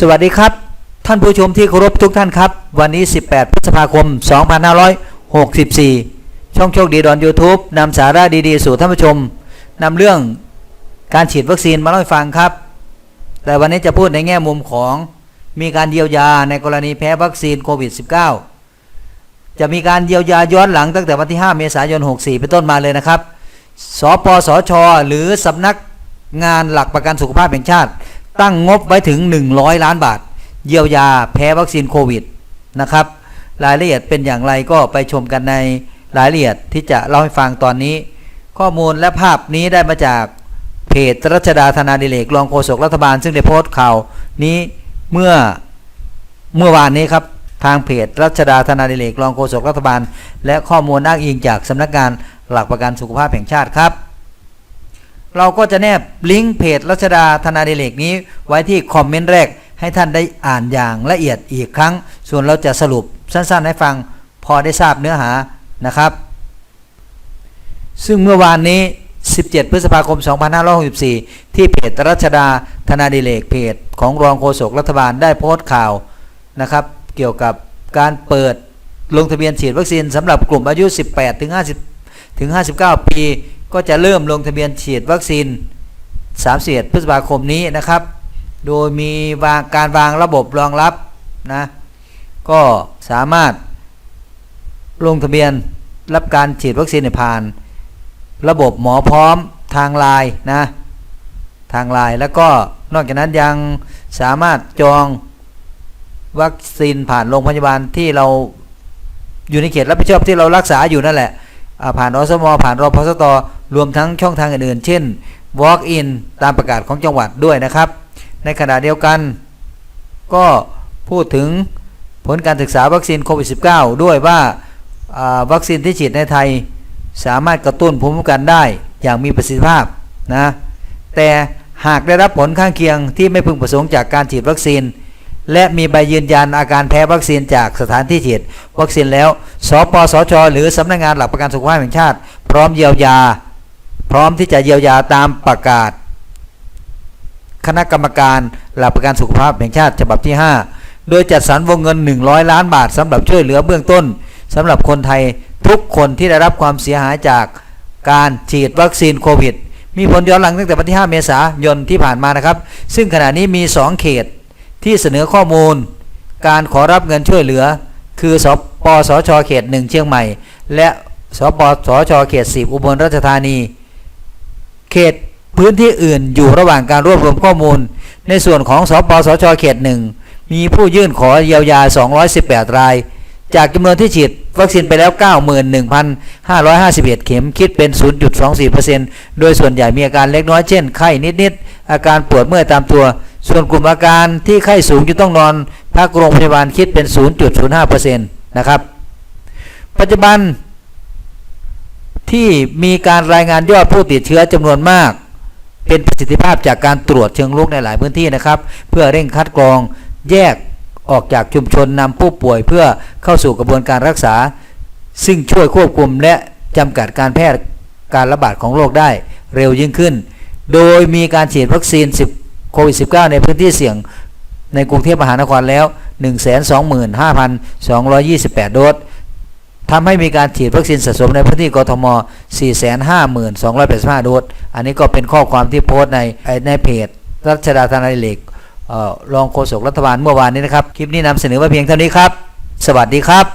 สวัสดีครับ ท่านผู้ชมที่เคารพทุกท่านครับ วันนี้ 18 พฤษภาคม 2564 ช่องโชคดีดอน YouTube นำสาระดีๆ สู่ท่านผู้ชมนำเรื่องการฉีดวัคซีนมาเล่าให้ฟังครับ แต่วันนี้จะพูดในแง่มุมของมีการเยียวยาในกรณีแพ้วัคซีนโควิด -19 จะมีการเยียวยาย้อนหลังตั้งแต่วันที่ 5 เมษายน 64 เป็นต้นมาเลยนะครับ สปสช หรือสำนักงานหลักประกันสุขภาพแห่งชาติ ตั้งงบไว้ถึง 100 ล้านบาท เยียวยาแพ้วัคซีนโควิดนะครับ รายละเอียดเป็นอย่างไรก็ไปชมกันในรายละเอียดที่จะเล่าให้ฟังตอนนี้ ข้อมูลและภาพนี้ได้มาจากเพจรัชดาธนาดิเลกรองโฆษกรัฐบาล ซึ่งได้โพสต์ข่าวนี้เมื่อเมื่อวานนี้ครับทางเพจรัชดาธนาดิเลกรองโฆษกรัฐบาล และข้อมูลอ้างอิงจากสำนักงานหลักประกันสุขภาพแห่งชาติครับ เราก็จะแนบลิงก์เพจรัชดาธนาเดเลกนี้ ไว้ที่คอมเมนต์แรกให้ท่านได้อ่านอย่างละเอียดอีกครั้ง ส่วนเราจะสรุปสั้นๆให้ฟังพอได้ทราบเนื้อหานะครับ ซึ่งเมื่อวานนี้ 17 พฤษภาคม 2564 ที่เพจรัชดาธนาดิเลกเพจของรองโฆษกรัฐบาลได้โพสต์ข่าวนะครับ เกี่ยวกับการเปิดลงทะเบียนฉีดวัคซีนสำหรับกลุ่มอายุ 18 ถึง 50 ถึง 59 ปี ก็จะเริ่มลงทะเบียนฉีดวัคซีน31พฤษภาคมนี้นะครับ โดยมีวางการวางระบบรองรับนะก็สามารถลงทะเบียนรับการฉีดวัคซีนผ่าน ระบบหมอพร้อมทางไลน์นะทางไลน์แล้วก็นอกจากนั้นยังสามารถจองวัคซีนผ่านโรงพยาบาลที่เราอยู่ในเขตรับผิดชอบที่เรารักษาอยู่นั่นแหละผ่านอสมผ่านรพสต รวมทั้งช่องทางอื่นๆ เช่น walk in ตามประกาศของจังหวัดด้วยนะครับ ในขณะเดียวกัน ก็พูดถึงผลการศึกษาวัคซีนโควิด -19 ด้วยว่าอ่าวัคซีนที่ฉีดในไทย สามารถกระตุ้นภูมิคุ้มกันได้อย่างมีประสิทธิภาพนะแต่หากได้รับผลข้างเคียงที่ไม่พึงประสงค์จากการฉีดวัคซีน และมีใบยืนยันอาการแพ้วัคซีนจากสถานที่ฉีดวัคซีนแล้ว สปสช หรือสำนักงานหลักประกันสุขภาพแห่งชาติ พร้อมเยียวยา พร้อมที่จะเยียวยาตามประกาศ คณะกรรมการหลักประกันสุขภาพแห่งชาติฉบับที่ 5 โดยจัดสรรวงเงิน 100 ล้านบาทสำหรับช่วยเหลือเบื้องต้นสำหรับคนไทยทุกคนที่ได้รับความเสียหายจากการฉีดวัคซีนโควิด มีผลย้อนหลังตั้งแต่วันที่ 5 เมษายนที่ผ่านมานะครับ ซึ่งขณะนี้มี 2 เขตที่เสนอข้อมูล การขอรับเงินช่วยเหลือ คือสปสชเขต 1 เชียงใหม่ และสปสชเขต 10 อุบลราชธานี เขตพื้นที่อื่นอยู่ระหว่างการรวบรวมข้อมูล ในส่วนของสปสชเขตหนึ่งมีผู้ยื่นขอเยียวยา 218 ราย จากจำนวนที่ฉีดวัคซีนไปแล้ว 91,551 เข็มคิดเป็น 0.24%โดยส่วนใหญ่มีอาการเล็กน้อยเช่นไข้นิดๆ อาการปวดเมื่อยตามตัว ส่วนกลุ่มอาการที่ไข้สูงจะต้องนอนพักโรงพยาบาลคิดเป็น 0.05%นะครับ ปัจจุบัน ที่มีการรายงานยอดผู้ติดเชื้อจำนวนมาก เป็นประสิทธิภาพจากการตรวจเชิงลุกในหลายพื้นที่นะครับ เพื่อเร่งคัดกรองแยกออกจากชุมชนนำผู้ป่วยเพื่อเข้าสู่กระบวนการรักษา ซึ่งช่วยควบคุมและจำกัดการแพร่การระบาดของโรคได้เร็วยิ่งขึ้น โดยมีการฉีดวัคซีน 10 โควิด -19 ในพื้นที่เสี่ยงในกรุงเทพมหานครแล้ว 125,228 โดส ทำให้มีการฉีดวัคซีนสะสมในพื้นที่กทม 452,85 โดส อันนี้ก็เป็นข้อความที่โพสต์ในในเพจ รัชดาธนาดิเลกเอ่อรองโฆษกรัฐบาลเมื่อวานนี้นะครับ คลิปนี้นำเสนอไว้เพียงเท่านี้ครับ สวัสดีครับ